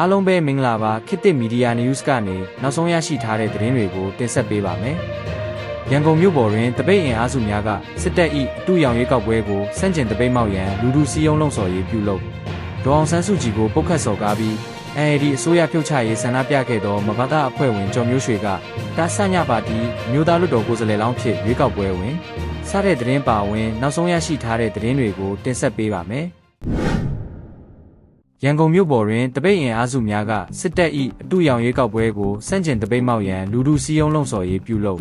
အားလုံးပဲမင်္ဂလာပါခေတ်သစ်မီဒီယာ news ကနေနောက်ဆုံးရရှိထားတဲ့သတင်းတွေကိုတင်ဆက်ပေးပါမယ်။ရန်ကုန်မြို့ပေါ်တွင်တပိတ်အင်အားစုများကစစ်တပ်၏အတူရောင်ရေးကောက်ပွဲကိုစန့်ကျင်တပိတ်မောက်ရန်လူလူစီယုံလုံဆော်ရေးပြုလုပ်ဒေါအောင်ဆန်းစုကြည်ကိုပုတ်ခတ်စော်ကားပြီး AAD အစိုးရဖြုတ်ချရေးဆန္ဒပြခဲ့သောမဘာသာအဖွဲ့ဝင်ကျော်မျိုးရွှေကတာဆညပါတီမြို့သားလွတ်တော်ကိုယ်စားလှယ်လောင်းဖြစ်ရွေးကောက်ပွဲဝင်စတဲ့သတင်းပါဝင်နောက်ဆုံးရရှိထားတဲ့သတင်းတွေကိုတင်ဆက်ပေးပါမယ်။ ရန်ကုန်မြို့ပေါ်တွင်တပိတ်အင်အားစုများကစစ်တပ်၏အတူရောင်ရေးကောက်ပွဲကိုစန့်ကျင်တပိတ်မောက်ရန်လူလူစီယုံလုံဆော်ရေးပြုလုပ်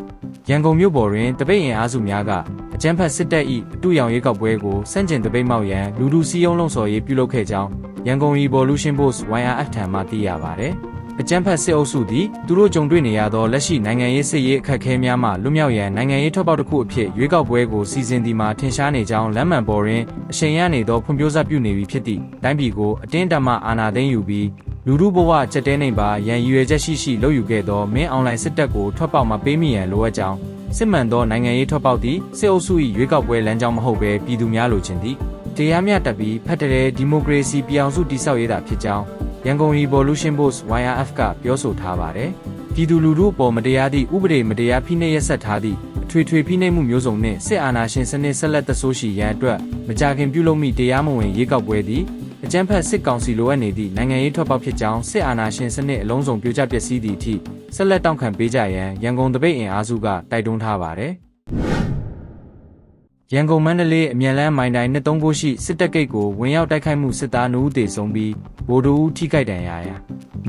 ရန်ကုန်မြို့ပေါ်တွင်တပိတ်အင်အားစုများကအကြမ်းဖက်စစ်တပ်၏အတူရောင်ရေးကောက်ပွဲကိုစန့်ကျင်တပိတ်မောက်ရန်လူလူစီယုံလုံဆော်ရေးပြုလုပ်ခဲ့ကြောင်းရန်ကုန် Revolution Post YRF ထံမှသိရပါသည် အကြမ်းဖက်စစ်အုပ်စုသည်သူတို့ကြုံတွေ့နေရသောလက်ရှိနိုင်ငံရေးစစ်ရေးအခက်အခဲများမှလွတ်မြောက်ရန်နိုင်ငံရေးထွက်ပေါက်တစ်ခုအဖြစ်ရွေးကောက်ပွဲကိုစီစဉ်ဒီမှာထင်ရှားနေကြောင်းလမ်းမှန်ပေါ်တွင်အရှိန်ရနေသောဖွံ့ဖြိုးစားပြုနေပြီဖြစ်သည့်တိုင်းပြည်ကိုအတင်းတမအာဏာသိမ်းယူပြီးလူမှုဘဝကြက်တဲနေပါရန်ရွယ်ချက်ရှိရှိလုပ်ယူခဲ့သောမင်းအွန်လိုင်းစစ်တပ်ကိုထွက်ပေါက်မပေးမိရန်လိုအပ်ကြောင်းစစ်မှန်သောနိုင်ငံရေးထွက်ပေါက်သည့်စစ်အုပ်စု၏ရွေးကောက်ပွဲလမ်းကြောင်းမဟုတ်ဘဲပြည်သူများလိုချင်သည် တရားမျှတပြီးဖက်ဒရယ်ဒီမိုကရေစီပြောင်စုတည်ဆောက်ရေးတာဖြစ်ကြောင်းရန်ကုန် Revolution Post YRF ကပြောဆိုထားပါတယ်။ပြည်သူလူထုအပေါ်မတရားသည့်ဥပဒေမတရားဖိနှိပ်ရက်စက်ထားသည့်အထွေထွေဖိနှိပ်မှုမျိုးစုံနှင့်စစ်အာဏာရှင်စနစ်ဆက်လက်သက်ဆိုးရှိရန်အတွက်မကြာခင်ပြုလုပ်မိတရားမဝင် ရေးကောက်ပွဲသည်အကြမ်းဖက်စစ်ကောင်စီလိုအပ်နေသည့်နိုင်ငံရေးထွက်ပေါက်ဖြစ်ကြောင်းစစ်အာဏာရှင်စနစ်အလုံးစုံပြိုကျပျက်စီးသည့်အထိဆက်လက်တောင်းခံပေးကြရန်ရန်ကုန်တပိတ်အင်အားစုကတိုက်တွန်းထားပါတယ်။ ရန်ကုန်မန္တလေးအမြန်လန်းမိုင်တိုင်နှစ်သုံးဖို့ရှိစစ်တပ်ဂိတ်ကိုဝင်ရောက်တိုက်ခိုက်မှုစစ်သားနှုတ်တေဆုံးပြီးဗိုလ်တူဦးထိခိုက်ဒဏ်ရာရ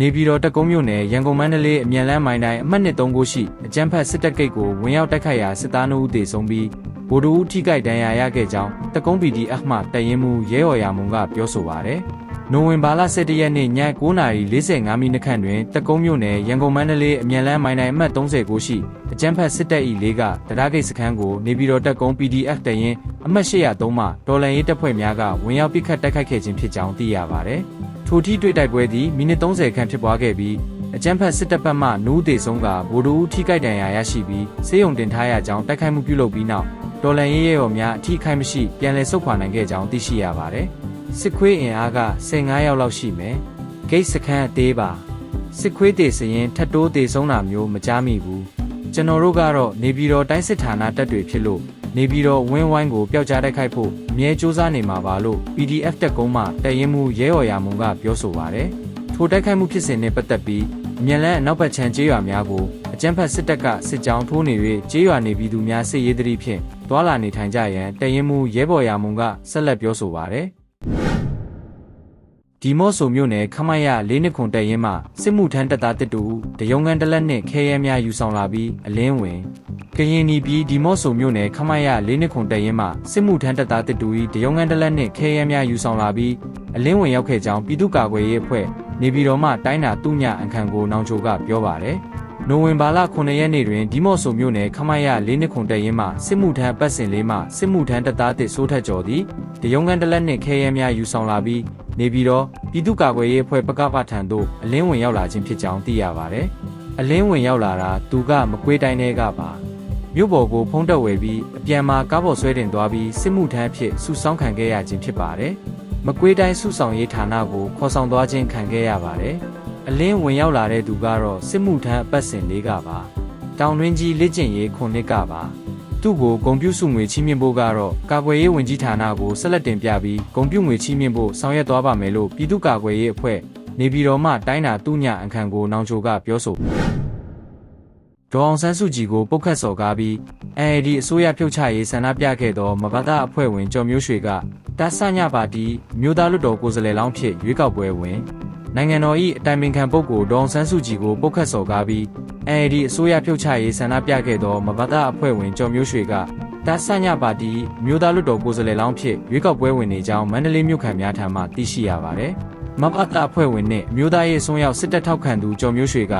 နေပြည်တော်တက်ကုန်းမြို့နယ်ရန်ကုန်မန္တလေးအမြန်လန်းမိုင်တိုင်အမှတ်နှစ်သုံးဖို့ရှိအကြမ်းဖက်စစ်တပ်ဂိတ်ကိုဝင်ရောက်တိုက်ခိုက်ရာစစ်သားနှုတ်တေဆုံးပြီးဗိုလ်တူဦးထိခိုက်ဒဏ်ရာရခဲ့ကြောင်းတက်ကုန်း PDF မှတရင်မှုရဲော်ရမုံကပြောဆိုပါတယ် နိုဝင်ဘာလ17ရက်နေ့ည9:45မိနစ်ခန့်တွင်တကုံးမြို့နယ်ရန်ကုန်မန္တလေးအမြန်လန်းမိုင်တိုင်အမှတ်30ကိုရှိအကြမ်းဖက်စစ်တပ်၏လေးကတရားဂိတ်စခန်းကိုနေပြည်တော်တက်ကုန်း PDF တရင်အမှတ်803မှတော်လန်ရေးတပ်ဖွဲ့များကဝင်ရောက်ပစ်ခတ်တိုက်ခိုက်ခဲ့ခြင်းဖြစ်ကြောင်းသိရပါသည်။ထိုထိတွေ့တိုက်ပွဲသည်မိနစ်30ခန့်ဖြစ်ပွားခဲ့ပြီးအကြမ်းဖက်စစ်တပ်ဘက်မှနူးသေးဆုံးကဗိုလ်တူထိခိုက်ဒဏ်ရာရရှိပြီးစေယုံတင်ထားရကြောင်းတိုက်ခိုက်မှုပြုလုပ်ပြီးနောက်တော်လန်ရေးရဲရော်များအထိခိုက်မရှိပြန်လည်ဆုတ်ခွာနိုင်ခဲ့ကြောင်းသိရှိရပါတယ်။ စစ်ခွေးအင်အားက15ရောက်လောက်ရှိမယ်။ဂိတ်စခန်းအသေးပါစစ်ခွေးတေစရင်ထတ်တိုးတေဆုံးတာမျိုးမကြားမိဘူး။ကျွန်တော်တို့ကတော့နေပြည်တော်တိုင်းစစ်ဌာနတပ်တွေဖြစ်လို့နေပြည်တော်ဝင်းဝိုင်းကိုပျောက်ကြားတိုက်ခိုက်ဖို့အမြဲစူးစမ်းနေမှာပါလို့ PDF တက်ကုန်းမှတရင်မှုရဲော်ရမုံကပြောဆိုပါတယ်။ထိုတိုက်ခိုက်မှုဖြစ်စဉ်နဲ့ပတ်သက်ပြီးအမြန်လန်းအနောက်ဘက်ခြမ်းကျေးရွာများကိုအကြမ်းဖက်စစ်တပ်ကစစ်ကြောင်းထိုးနေ၍ကျေးရွာနေပြည်သူများစစ်ရေးတရီဖြင့်သွာလာနေထိုင်ကြရန်တရင်မှုရဲဘော်ရမုံကဆက်လက်ပြောဆိုပါတယ်။ ဒီမော့ဆိုမြို့နယ်ခမရလေးနှစ်ခွန်တက်ရင်မှစစ်မှုထမ်းတပ်သားတစ်တူတယုံကန်တလက်နှင့်ခဲရဲများယူဆောင်လာပြီးအလင်းဝင်ကရင်နီပြည်ဒီမော့ဆိုမြို့နယ်ခမရလေးနှစ်ခွန်တက်ရင်မှစစ်မှုထမ်းတပ်သားတစ်တူ၏တယုံကန်တလက်နှင့်ခဲရဲများယူဆောင်လာပြီးအလင်းဝင်ရောက်ခဲ့ကြောင်းပြည်သူ့ကာကွယ်ရေးအဖွဲ့နေပြည်တော်မှတိုင်းတာတုညအခံကိုနောင်ချိုကပြောပါတယ်။ နိုဝင်ဘာလ9ရက်နေ့တွင်ဒီမော့ဆိုမြို့နယ်ခမရလေးနှစ်ခွန်တက်ရင်မှစစ်မှုထမ်းပတ်စဉ်လေးမှစစ်မှုထမ်းတပ်သားတစ်စိုးထက်ကျော်သည်တယုံကန်တလက်နှင့်ခဲရဲများယူဆောင်လာပြီးနေပြီးတော့ပြည်သူ့ကာကွယ်ရေးအဖွဲ့ပကပထံသို့အလင်းဝင်ရောက်လာခြင်းဖြစ်ကြောင်းသိရပါတယ်။အလင်းဝင်ရောက်လာတာသူကမကွေးတိုင်းထဲကပါမြို့ပေါ်ကိုဖုံးတက်ဝယ်ပြီးအပြန်မှာကားပေါ်ဆွဲတင်သွားပြီးစစ်မှုထမ်းဖြစ်စုဆောင်းခံခဲ့ရခြင်းဖြစ်ပါတယ်။မကွေးတိုင်းစုဆောင်ရေးဌာနကိုခေါ်ဆောင်သွားခြင်းခံခဲ့ရပါတယ်။ အလင်းဝင်ရောက်လာတဲ့သူကတော့စစ်မှုထမ်းအပတ်စဉ်လေးကပါ။တောင်တွင်းကြီးလက်ကျင်ရေးခုနှစ်ကပါ။သူ့ကိုဂုံပြုစုငွေချီးမြှင့်ဖို့ကတော့ကာကွယ်ရေးဝန်ကြီးဌာနကိုဆက်လက်တင်ပြပြီးဂုံပြုငွေချီးမြှင့်ဖို့ဆောင်ရွက်သွားပါမယ်လို့ပြည်သူ့ကာကွယ်ရေးအဖွဲ့နေပြည်တော်မှတိုင်းတာတုညအခန့်ကိုနောင်ချိုကပြောဆိုဒေါအောင်ဆန်းစုကြည်ကိုပုတ်ခတ်စော်ကားပြီး AAD အစိုးရဖြုတ်ချရေးဆန္ဒပြခဲ့သောမဘာသာအဖွဲ့ဝင်ကျော်မျိုးရွှေကတာဆညပါတီမြို့သားလွတ်တော်ကိုယ်စားလှယ်လောင်းဖြစ်ရွေးကောက်ပွဲဝင် နိုင်ငံတော်၏အတိုင်ပင်ခံပုဂ္ဂိုလ်ဒေါအောင်ဆန်းစုကြည်ကိုပုတ်ခတ်စော်ကားပြီး AAD အစိုးရဖြုတ်ချရေးဆန္ဒပြခဲ့သောမဘာသာအဖွဲ့ဝင်ကျော်မျိုးရွှေကတာဆညပါတီမြို့သားလွတ်တော်ကိုယ်စားလှယ်လောင်းဖြစ်ရွေးကောက်ပွဲဝင်နေကြောင်းမန္တလေးမြို့ခံများထံမှသိရှိရပါတယ်။မဘာသာအဖွဲ့ဝင်နှင့်မြို့သားရေးအစွန်းရောက်စစ်တပ်ထောက်ခံသူကျော်မျိုးရွှေက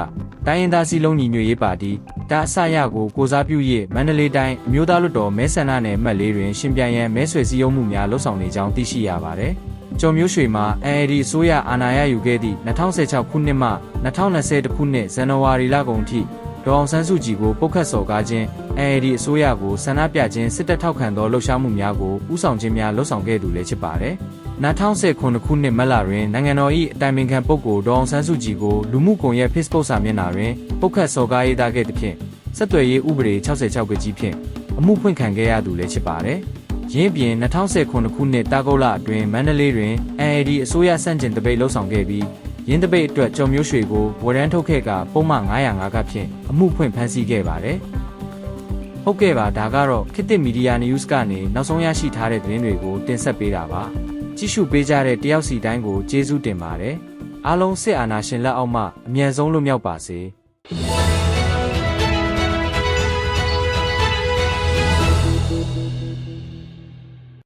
တိုင်းရင်းသားစည်းလုံးညီညွတ်ရေးပါတီတာအဆရကိုကိုစားပြု၍မန္တလေးတိုင်းအမျိုးသားလွတ်တော်မဲဆန္ဒနယ်မှတ်လေးတွင်ရှင်ပြန်ရန်မဲဆွယ်စည်းရုံးမှုများလှုပ်ဆောင်နေကြောင်းသိရှိရပါတယ်။ ကျော်မျိုးရွှေမှာ AAD အစိုးရအာဏာရယူခဲ့သည့်2016ခုနှစ်မှ2020ခုနှစ်ဇန်နဝါရီလကုန်ထိဒေါအောင်ဆန်းစုကြည်ကိုပုတ်ခတ်စော်ကားခြင်း AAD အစိုးရကိုဆန္ဒပြခြင်းစစ်တပ်ထောက်ခံသောလှုပ်ရှားမှုများကိုဥဆောင်ခြင်းများလှုပ်ဆောင်ခဲ့သူလည်းဖြစ်ပါတယ်။2019ခုနှစ်မတ်လတွင်နိုင်ငံတော်၏အတိုင်ပင်ခံပုဂ္ဂိုလ်ဒေါအောင်ဆန်းစုကြည်ကိုလူမှုကွန်ရက် Facebook စာမျက်နှာတွင်ပုတ်ခတ်စော်ကားရေးသားခဲ့သဖြင့်ဆက်သွယ်ရေးဥပဒေ66ကကြီးဖြင့်အမှုဖွင့်ခံခဲ့ရသူလည်းဖြစ်ပါတယ်။ ရင်းပြင်2019ခုနှစ်တာဂုတ်လအတွင်းမန္တလေးတွင် NLD အစိုးရစန့်ကျင်တပိတ်လှုပ်ဆောင်ခဲ့ပြီးရင်းတပိတ်အတွက်ကြော်မျိုးရွှေကိုဝရမ်းထုတ်ခဲ့ကပုံမှန်905ကဖြင့်အမှုဖွင့်ဖမ်းဆီးခဲ့ပါတယ်။ဟုတ်ကဲ့ပါဒါကတော့ခေတ်သစ်မီဒီယာ news ကနေနောက်ဆုံးရရှိထားတဲ့သတင်းတွေကိုတင်ဆက်ပေးတာပါကြည့်ရှုပေးကြတဲ့တယောက်စီတိုင်းကိုကျေးဇူးတင်ပါတယ်အားလုံးစစ်အာဏာရှင်လက်အောက်မှအမြန်ဆုံးလွတ်မြောက်ပါစေ